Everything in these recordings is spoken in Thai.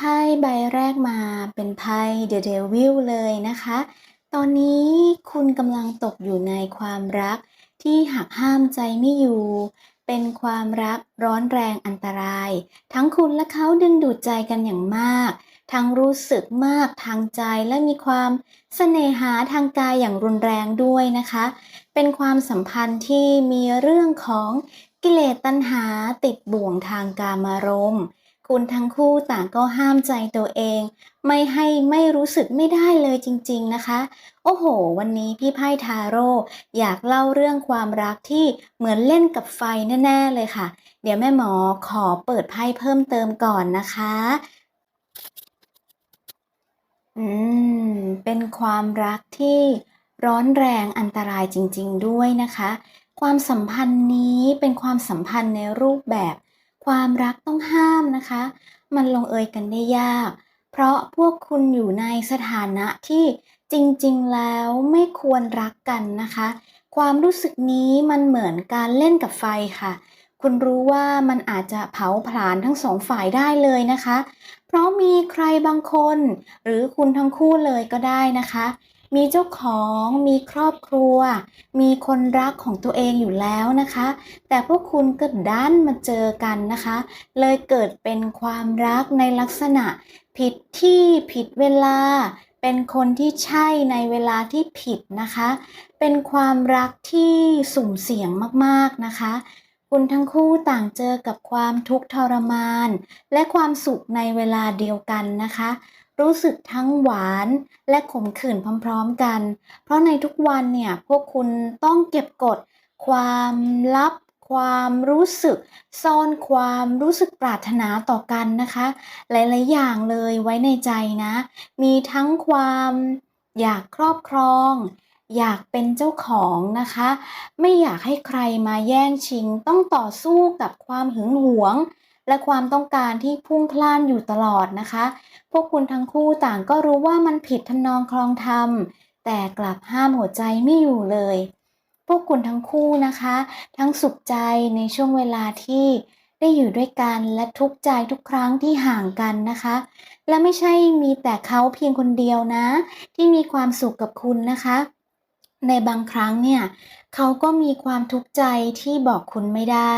พ่ใบแรกมาเป็นไพ่ The Devil เลยนะคะ ตอนนี้คุณกำลังตกอยู่ในความรักที่หักห้ามใจไม่อยู่ เป็นความรักร้อนแรงอันตราย ทั้งคุณและเขาดึงดูดใจกันอย่างมาก ทั้งรู้สึกมากทางใจและมีความเสน่หาทางกายอย่างรุนแรงด้วยนะคะ เป็นความสัมพันธ์ที่มีเรื่องของกิเลสตัณหาติดบ่วงทางกามารมณ์ คุณทั้งคู่ต่างก็ห้ามใจตัวเอง ไม่ให้ไม่รู้สึกไม่ได้เลยจริงๆนะคะ โอ้โห วันนี้พี่ไพ่ทาโร่อยากเล่าเรื่องความรักที่เหมือนเล่นกับไฟแน่ ๆเลยค่ะ เดี๋ยวแม่หมอขอเปิดไพ่เพิ่มเติมก่อนนะคะ อืม เป็นความรักที่ร้อนแรงอันตรายจริง ๆ ด้วยนะคะ ความสัมพันธ์นี้เป็นความสัมพันธ์ในรูปแบบ ความรักต้องห้ามนะคะ มันลงเอยกันได้ยาก เพราะพวกคุณอยู่ในสถานะที่จริงๆแล้วไม่ควรรักกันนะคะ ความรู้สึกนี้มันเหมือนการเล่นกับไฟค่ะ คุณรู้ว่ามันอาจจะเผาผลาญทั้งสองฝ่ายได้เลยนะคะ เพราะมีใครบางคน หรือคุณทั้งคู่เลยก็ได้นะคะ มีเจ้าของ มีครอบครัว มีคนรักของตัวเองอยู่แล้วนะคะ แต่พวกคุณก็ดันมาเจอกันนะคะ เลยเกิดเป็นความรักในลักษณะ ผิดที่ผิดเวลา เป็นคนที่ใช่ในเวลาที่ผิดนะคะ เป็นความรักที่สุ่มเสี่ยงมากๆนะคะคุณทั้งคู่ต่างเจอกับความทุกข์ทรมาน และความสุขในเวลาเดียวกันนะคะ รู้สึกทั้งหวานและขมขื่นพร้อมๆกัน เพราะในทุกวันเนี่ยพวกคุณต้องเก็บกด ความลับ ความรู้สึก ซ่อนความรู้สึกปรารถนาต่อกันนะคะ หลายๆอย่างเลยไว้ในใจนะ มีทั้งความอยากครอบครอง อยากเป็นเจ้าของนะคะ ไม่อยากให้ใครมาแย่งชิง ต้องต่อสู้กับความหึงหวง และความต้องการที่พุ่งพล่านอยู่ตลอดนะคะ พวกคุณทั้งคู่ต่างก็รู้ว่ามันผิดทำนองคลองธรรม แต่กลับห้ามหัวใจไม่อยู่เลย พวกคุณทั้งคู่นะคะ ทั้งสุขใจในช่วงเวลาที่ได้อยู่ด้วยกันและทุกข์ใจทุกครั้งที่ห่างกันนะคะ และไม่ใช่มีแต่เขาเพียงคนเดียวนะ ที่มีความสุขกับคุณนะคะ ในบางครั้งเนี่ยเขาก็มีความทุกข์ใจที่บอกคุณไม่ได้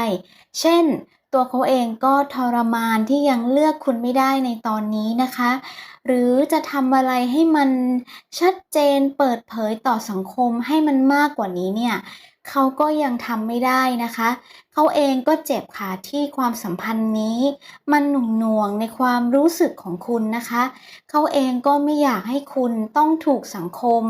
เช่น ตัวเขาเองก็ทรมานที่ยังเลือกคุณไม่ได้ในตอนนี้นะคะ หรือจะทำอะไรให้มันชัดเจนเปิดเผยต่อสังคมให้มันมากกว่านี้เนี่ย เขาก็ยังทำไม่ได้นะคะ เขาเองก็เจ็บค่ะที่ความสัมพันธ์นี้ มันหน่วงหน่วงในความรู้สึกของคุณนะคะ เขาเองก็ไม่อยากให้คุณต้องถูกสังคม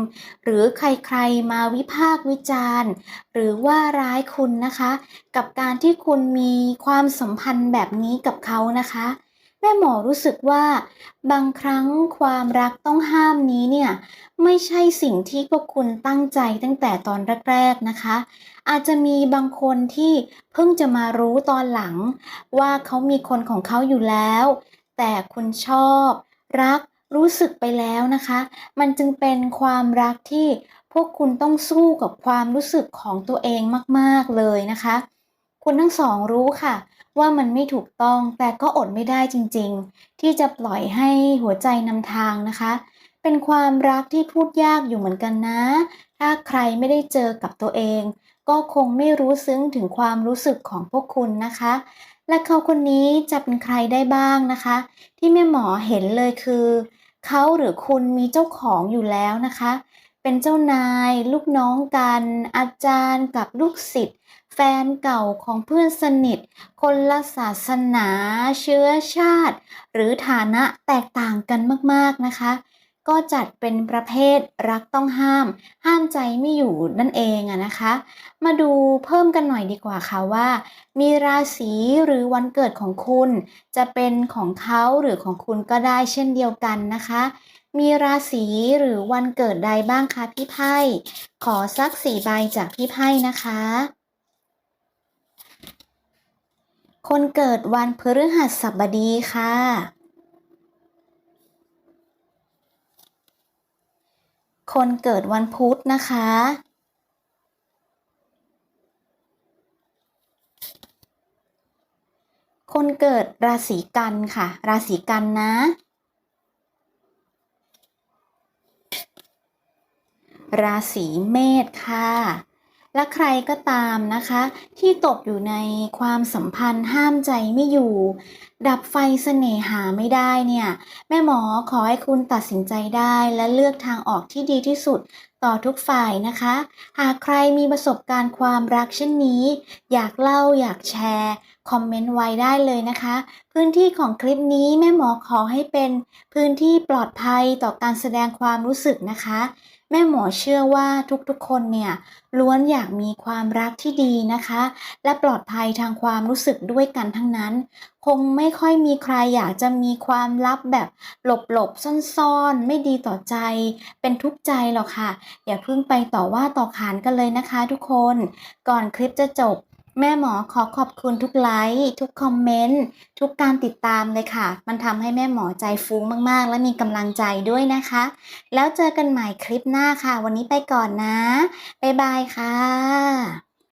หรือใครๆมาวิพากษ์วิจารณ์ หรือว่าร้ายคุณนะคะ กับการที่คุณมีความสัมพันธ์แบบนี้กับเขานะคะ แม่หมอรู้สึกว่า บางครั้งความรักต้องห้ามนี้เนี่ย ไม่ใช่สิ่งที่พวกคุณตั้งใจตั้งแต่ตอนแรกๆนะคะ อาจจะมีบางคนที่เพิ่งจะมารู้ตอนหลัง ว่าเขามีคนของเขาอยู่แล้ว แต่คุณชอบ รักรู้สึกไปแล้วนะคะ มันจึงเป็นความรักที่พวกคุณต้องสู้กับความรู้สึกของตัวเองมาก ๆ เลยนะคะ คุณทั้งสองรู้ค่ะ ว่ามันไม่ถูกต้องแต่ก็อดไม่ได้จริงๆ ที่จะปล่อยให้หัวใจนำทางนะคะ เป็นความรักที่พูดยากอยู่เหมือนกันนะ ถ้าใครไม่ได้เจอกับตัวเอง ก็คงไม่รู้ซึ้งถึงความรู้สึกของพวกคุณนะคะ และเขาคนนี้จะเป็นใครได้บ้างนะคะ ที่แม่หมอเห็นเลยคือ เขาหรือคุณมีเจ้าของอยู่แล้วนะคะ เป็นเจ้านาย ลูกน้องกัน อาจารย์กับลูกศิษย์ แฟนเก่าของเพื่อนสนิท คนละศาสนา เชื้อชาติ หรือฐานะแตกต่างกันมากๆนะคะ ก็จัดเป็นประเภทรักต้องห้าม ห้ามใจไม่อยู่นั่นเองอะนะคะ มาดูเพิ่มกันหน่อยดีกว่าค่ะว่า มีราศีหรือวันเกิดของคุณ จะเป็นของเขาหรือของคุณก็ได้เช่นเดียวกันนะคะมีราศีหรือวันเกิดใดบ้างคะพี่ไพ่ ขอสักสี่ใบจากพี่ไพ่นะคะ คนเกิดวันพฤหัสบดีค่ะ คนเกิดวันพุธนะคะ คนเกิดราศีกันค่ะ ราศีกันนะ ราศีเมษค่ะ และใครก็ตามนะคะ ที่ตกอยู่ในความสัมพันธ์ห้ามใจไม่อยู่ ดับไฟเสน่หาไม่ได้เนี่ย แม่หมอขอให้คุณตัดสินใจได้และเลือกทางออกที่ดีที่สุดต่อทุกฝ่ายนะคะ หากใครมีประสบการณ์ความรักเช่นนี้ อยากเล่าอยากแชร์คอมเมนต์ไว้ได้เลยนะคะ พื้นที่ของคลิปนี้แม่หมอขอให้เป็นพื้นที่ปลอดภัยต่อการแสดงความรู้สึกนะคะ แม่หมอเชื่อว่าทุกๆคนเนี่ยล้วนอยากมีความรักที่ดีนะคะ และปลอดภัยทางความรู้สึกด้วยกันทั้งนั้น คงไม่ค่อยมีใครอยากจะมีความลับแบบหลบๆซ่อนๆ ไม่ดีต่อใจ เป็นทุกข์ใจหรอกค่ะ อย่าเพิ่งไปต่อว่าต่อขานกันเลยนะคะทุกคน ก่อนคลิปจะจบ แม่หมอขอขอบคุณทุกไลค์ทุกคอมเมนต์ทุกการติดตามเลยค่ะ มันทำให้แม่หมอใจฟุ้งมากๆ และมีกำลังใจด้วยนะคะ แล้วเจอกันใหม่คลิปหน้าค่ะ วันนี้ไปก่อนนะ บ๊ายบายค่ะ